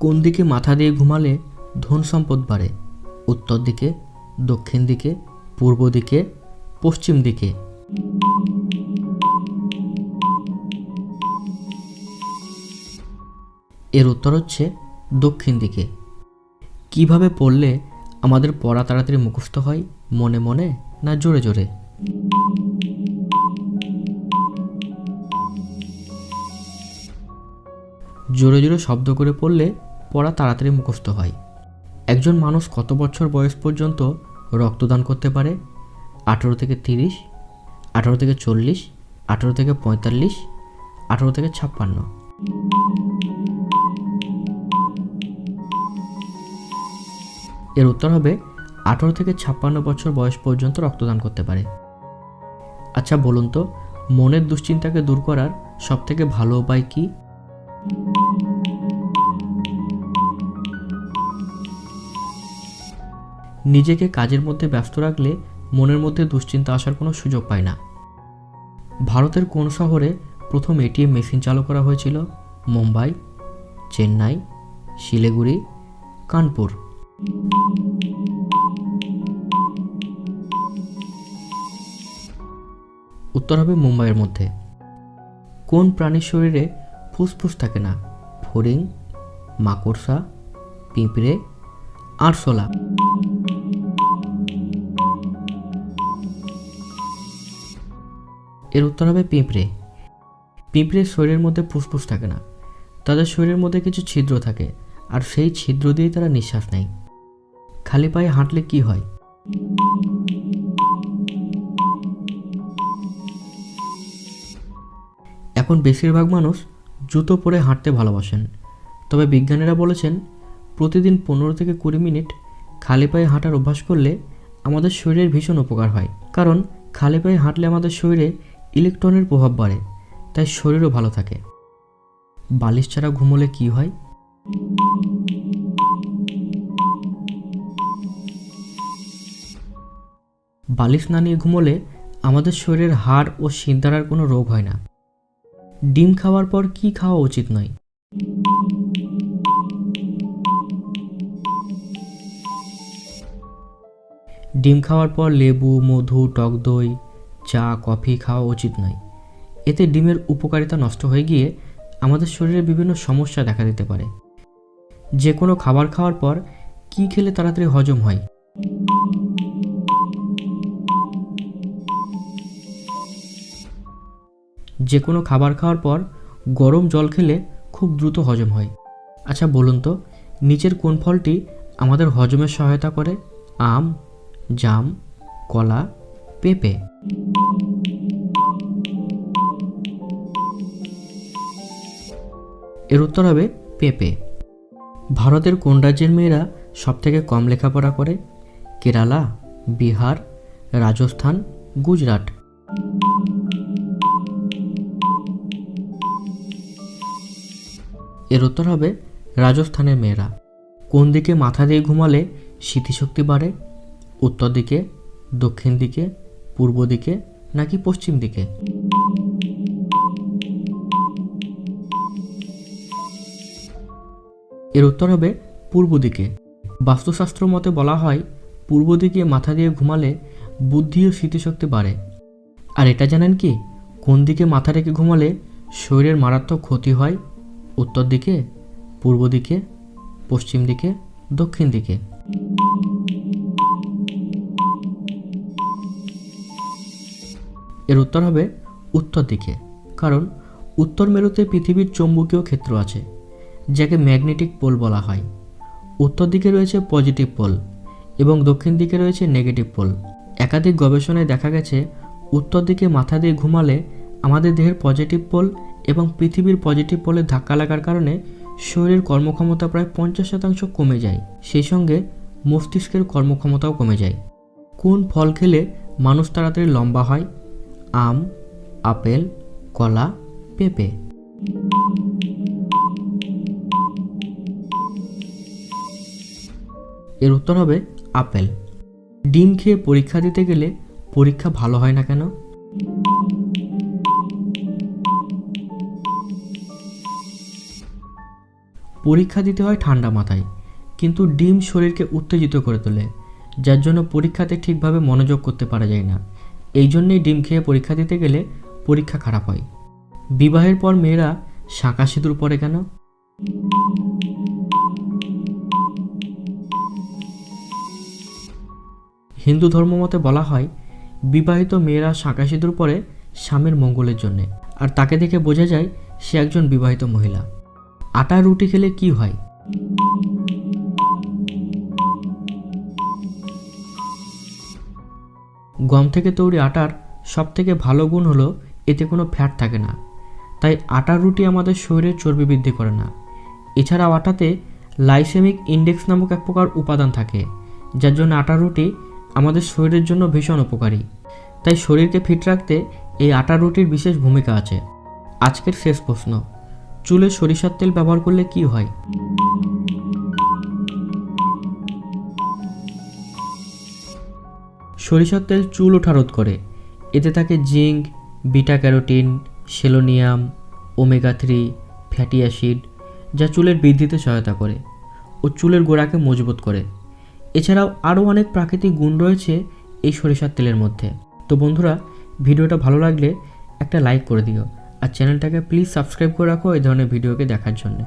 কোন দিকে মাথা দিয়ে ঘুমালে ধন সম্পদ বাড়ে? উত্তর দিকে, দক্ষিণ দিকে, পূর্ব দিকে, পশ্চিম দিকে। এর উত্তর হচ্ছে দক্ষিণ দিকে। কীভাবে পড়লে আমাদের পড়া তাড়াতাড়ি মুখস্থ হয়, মনে মনে না জোরে জোরে? জোরে জোরে শব্দ করে পড়লে পড়া তাড়াতাড়ি মুখস্থ হয়। একজন মানুষ কত বছর বয়স পর্যন্ত রক্তদান করতে পারে? আঠেরো থেকে তিরিশ, আঠেরো থেকে চল্লিশ, আঠেরো থেকে পঁয়তাল্লিশ, আঠেরো থেকে ছাপ্পান্ন। এর উত্তর হবে, আঠেরো থেকে ছাপ্পান্ন বছর বয়স পর্যন্ত রক্তদান করতে পারে। আচ্ছা বলুন তো, মনের দুশ্চিন্তাকে দূর করার সবথেকে ভালো উপায় কী? নিজেকে কাজের মধ্যে ব্যস্ত রাখলে মনের মধ্যে দুশ্চিন্তা আসার কোনো সুযোগ পায় না। ভারতের কোন শহরে প্রথম এটিএম মেশিন চালু করা হয়েছিল? মুম্বাই, চেন্নাই, শিলিগুড়ি, কানপুর। উত্তর হবে মুম্বাইয়ের মধ্যে। কোন প্রাণীর শরীরে ফুসফুস থাকে না? ফড়িং, মাকড়সা, পিঁপড়ে, আরশোলা। এর উত্তর হবে পিঁপড়ে। পিঁপড়ের শরীরের মধ্যে ফুসফুস থাকে না। তাদের শরীরের মধ্যে কিছু ছিদ্র থাকে, আর সেই ছিদ্র দিয়েই তারা নিঃশ্বাস নেয়। খালি পায়ে হাঁটলে কি হয়? এখন বেশিরভাগ মানুষ জুতো পরে হাঁটতে ভালোবাসেন। তবে বিজ্ঞানীরা বলেছেন, প্রতিদিন পনেরো থেকে কুড়ি মিনিট খালি পায়ে হাঁটার অভ্যাস করলে আমাদের শরীরের ভীষণ উপকার হয়। কারণ খালি পায়ে হাঁটলে আমাদের শরীরে ইলেকট্রনের প্রভাব বাড়ে, তাই শরীরও ভালো থাকে। বালিশ ছাড়া ঘুমোলে কি হয়? বালিশ না নিয়ে ঘুমোলে আমাদের শরীরের হাড় ও শিরদাঁড়ার কোনো রোগ হয় না। ডিম খাওয়ার পর কি খাওয়া উচিত নয়? ডিম খাওয়ার পর লেবু, মধু, টক দই চা, কফি খাওয়া উচিত নয়। এতে ডিমের উপকারিতা নষ্ট হয়ে গিয়ে আমাদের শরীরে বিভিন্ন সমস্যা দেখা দিতে পারে। যে কোনো খাবার খাওয়ার পর কি খেলে তাড়াতাড়ি হজম হয়? যে কোনো খাবার খাওয়ার পর গরম জল খেলে খুব দ্রুত হজম হয়। আচ্ছা বলুন তো, নিচের কোন ফলটি আমাদের হজমের সহায়তা করে? আম, জাম, কলা, পেঁপে। এর উত্তর হবে পেঁপে। ভারতের কোন রাজ্যের মেয়েরা সবথেকে কম লেখাপড়া করে? কেরালা, বিহার, রাজস্থান, গুজরাট। এর উত্তর হবে রাজস্থানের মেয়েরা। কোন দিকে মাথা দিয়ে ঘুমালে স্মৃতিশক্তি বাড়ে? উত্তর দিকে, দক্ষিণ দিকে পূর্ব দিকে নাকি পশ্চিম দিকে? এর উত্তর হবে পূর্ব দিকে। বাস্তুশাস্ত্র মতে বলা হয়, পূর্ব দিকে মাথা দিয়ে ঘুমালে বুদ্ধি ও স্মৃতিশক্তি বাড়ে। আর এটা জানেন কি? কোন দিকে মাথা রেখে ঘুমালে শরীরের মারাত্মক ক্ষতি হয়? উত্তর দিকে, পূর্ব দিকে, পশ্চিম দিকে, দক্ষিণ দিকে। এর উত্তর হবে উত্তর দিকে, কারণ উত্তর মেরুতে পৃথিবীর চৌম্বকীয় ক্ষেত্র আছে, যাকে ম্যাগনেটিক পোল বলা হয়। উত্তর দিকে রয়েছে পজিটিভ পোল এবং দক্ষিণ দিকে রয়েছে নেগেটিভ পোল। একাধিক গবেষণায় দেখা গেছে, উত্তর দিকে মাথা দিয়ে ঘুমালে আমাদের দেহের পজিটিভ পোল এবং পৃথিবীর পজিটিভ পোলের ধাক্কা লাগার কারণে শরীরের কর্মক্ষমতা প্রায় পঞ্চাশ শতাংশ কমে যায়। সেই সঙ্গে মস্তিষ্কের কর্মক্ষমতাও কমে যায়। কোন ফল খেলে মানুষ তাড়াতাড়ি লম্বা হয়? আম, আপেল, কলা, পেঁপে। এর উত্তর হবে আপেল। ডিম খেয়ে পরীক্ষা দিতে গেলে পরীক্ষা ভালো হয় না কেন? পরীক্ষা দিতে হয় ঠান্ডা মাথায়, কিন্তু ডিম শরীরকে উত্তেজিত করে তোলে, যার জন্য পরীক্ষাতে ঠিকভাবে মনোযোগ করতে পারা যায় না। এই জন্যেই ডিম খেয়ে পরীক্ষা দিতে গেলে পরীক্ষা খারাপ হয়। বিবাহের পর মেয়েরা শাঁকা সিঁদুর পরে কেন? হিন্দু ধর্মমতে বলা হয়, বিবাহিত মেয়েরা শাঁকা সিঁদুর পরে স্বামীর মঙ্গলের জন্যে। আর তাকে দেখে বোঝা যায়, সে একজন বিবাহিত মহিলা। আটা রুটি খেলে কি হয়? গম থেকে তৈরি আটার সবথেকে ভালো গুণ হলো এতে কোনো ফ্যাট থাকে না। তাই আটার রুটি আমাদের শরীরের চর্বি বৃদ্ধি করে না। এছাড়াও আটাতে লাইসেমিক ইন্ডেক্স নামক এক প্রকার উপাদান থাকে, যার জন্য আটার রুটি আমাদের শরীরের জন্য ভীষণ উপকারী। তাই শরীরকে ফিট রাখতে এই আটার রুটির বিশেষ ভূমিকা আছে। আজকের শেষ প্রশ্ন, চুলে সরিষার তেল ব্যবহার করলে কি হয়? সরিষার তেল চুল ওঠা রোধ করে। এতে থাকে zinc, beta carotene, selenium, omega three, fatty acid, যা চুলের বৃদ্ধিতে সহায়তা করে ও চুলের গোড়াকে মজবুত করে। এছাড়াও আরও অনেক প্রাকৃতিক গুণ রয়েছে এই সরিষার তেলের মধ্যে। তো বন্ধুরা, ভিডিওটা ভালো লাগলে একটা লাইক করে দিও আর চ্যানেলটাকে প্লিজ সাবস্ক্রাইব করে রাখো এই ধরনের ভিডিওকে দেখার জন্য।